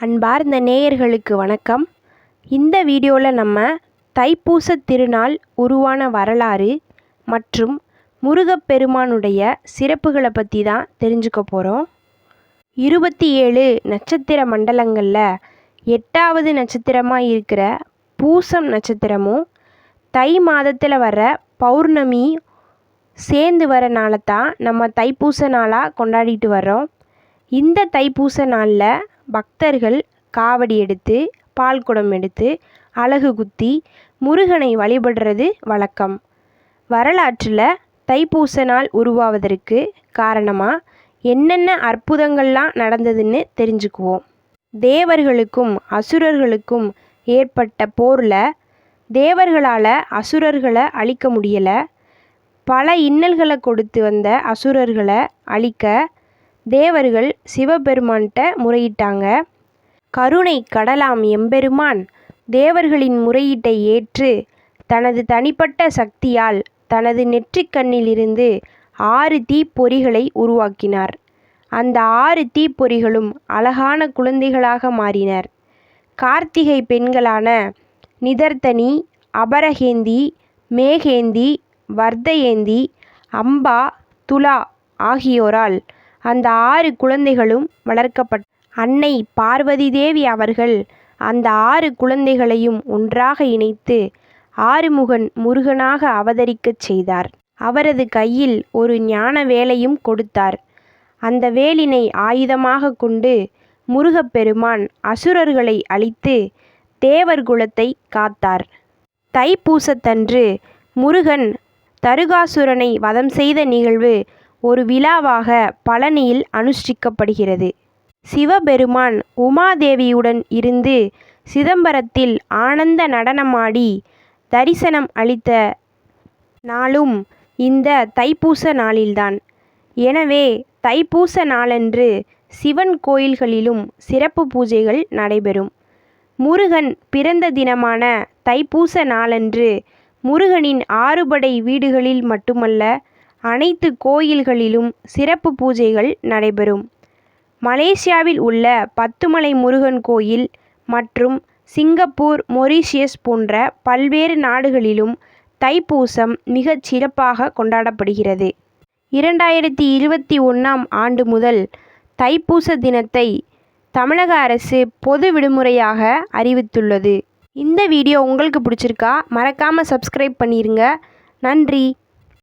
அன்பார்ந்த நேயர்களுக்கு வணக்கம். இந்த வீடியோவில் நம்ம தைப்பூச திருநாள் உருவான வரலாறு மற்றும் முருகப்பெருமானுடைய சிறப்புகளை பற்றி தான் தெரிஞ்சுக்க போகிறோம் இருபத்தி ஏழு நட்சத்திர மண்டலங்களில் எட்டாவது நட்சத்திரமாக இருக்கிற பூசம் நட்சத்திரமும் தை மாதத்தில் வர பௌர்ணமி சேர்ந்து வரனால தான் நம்ம தைப்பூச நாளாக கொண்டாடிட்டு வர்றோம். இந்த தைப்பூச நாளில் பக்தர்கள் காவடி எடுத்து பால் குடம் எடுத்து அலகு குத்தி முருகனை வழிபடுறது வழக்கம். வரலாற்றில் தைப்பூச நாள் உருவாவதற்கு காரணமாக என்னென்ன அற்புதங்கள்லாம் நடந்ததுன்னு தெரிஞ்சுக்குவோம். தேவர்களுக்கும் அசுரர்களுக்கும் ஏற்பட்ட போரில் தேவர்களால் அசுரர்களை அழிக்க முடியலை. பல இன்னல்களை கொடுத்து வந்த அசுரர்களை அழிக்க தேவர்கள் சிவபெருமான்கிட்ட முறையிட்டாங்க. கருணை கடலாம் எம்பெருமான் தேவர்களின் முறையீட்டை ஏற்று தனது தனிப்பட்ட சக்தியால் தனது நெற்றிக்கண்ணிலிருந்து ஆறு தீப்பொறிகளை உருவாக்கினார். அந்த ஆறு தீப்பொறிகளும் அழகான குழந்தைகளாக மாறினர். கார்த்திகை பெண்களான நிதர்த்தனி அபரகேந்தி மேகேந்தி வர்தயேந்தி அம்பா துலா ஆகியோரால் அந்த ஆறு குழந்தைகளும் வளர்க்கப்பட் அன்னை பார்வதி தேவி அவர்கள் அந்த ஆறு குழந்தைகளையும் ஒன்றாக இணைத்து ஆறுமுகன் முருகனாக அவதரிக்கச் செய்தார். அவரது கையில் ஒரு ஞான வேலையும் கொடுத்தார். அந்த வேலினை ஆயுதமாக கொண்டு முருகப்பெருமான் அசுரர்களை அழித்து தேவர் குலத்தை காத்தார். தைப்பூசத்தன்று முருகன் தருகாசுரனை வதம் செய்த நிகழ்வு ஒரு விழாவாக பழனியில் அனுஷ்டிக்கப்படுகிறது. சிவபெருமான் உமாதேவியுடன் இருந்து சிதம்பரத்தில் ஆனந்த நடனமாடி தரிசனம் அளித்த நாளும் இந்த தைப்பூச நாளில்தான். எனவே தைப்பூச நாளன்று சிவன் கோயில்களிலும் சிறப்பு பூஜைகள் நடைபெறும். முருகன் பிறந்த தினமான தைப்பூச நாளன்று முருகனின் ஆறுபடை வீடுகளில் மட்டுமல்ல அனைத்து கோயில்களிலும் சிறப்பு பூஜைகள் நடைபெறும். மலேசியாவில் உள்ள பத்துமலை முருகன் கோயில் மற்றும் சிங்கப்பூர் மொரீஷியஸ் போன்ற பல்வேறு நாடுகளிலும் தைப்பூசம் மிகச் சிறப்பாக கொண்டாடப்படுகிறது. இரண்டாயிரத்தி இருபத்தி ஒன்றாம் ஆண்டு முதல் தைப்பூச தினத்தை தமிழக அரசு பொது விடுமுறையாக அறிவித்துள்ளது. இந்த வீடியோ உங்களுக்கு பிடிச்சிருக்கா? மறக்காமல் சப்ஸ்கிரைப் பண்ணிடுங்க நன்றி.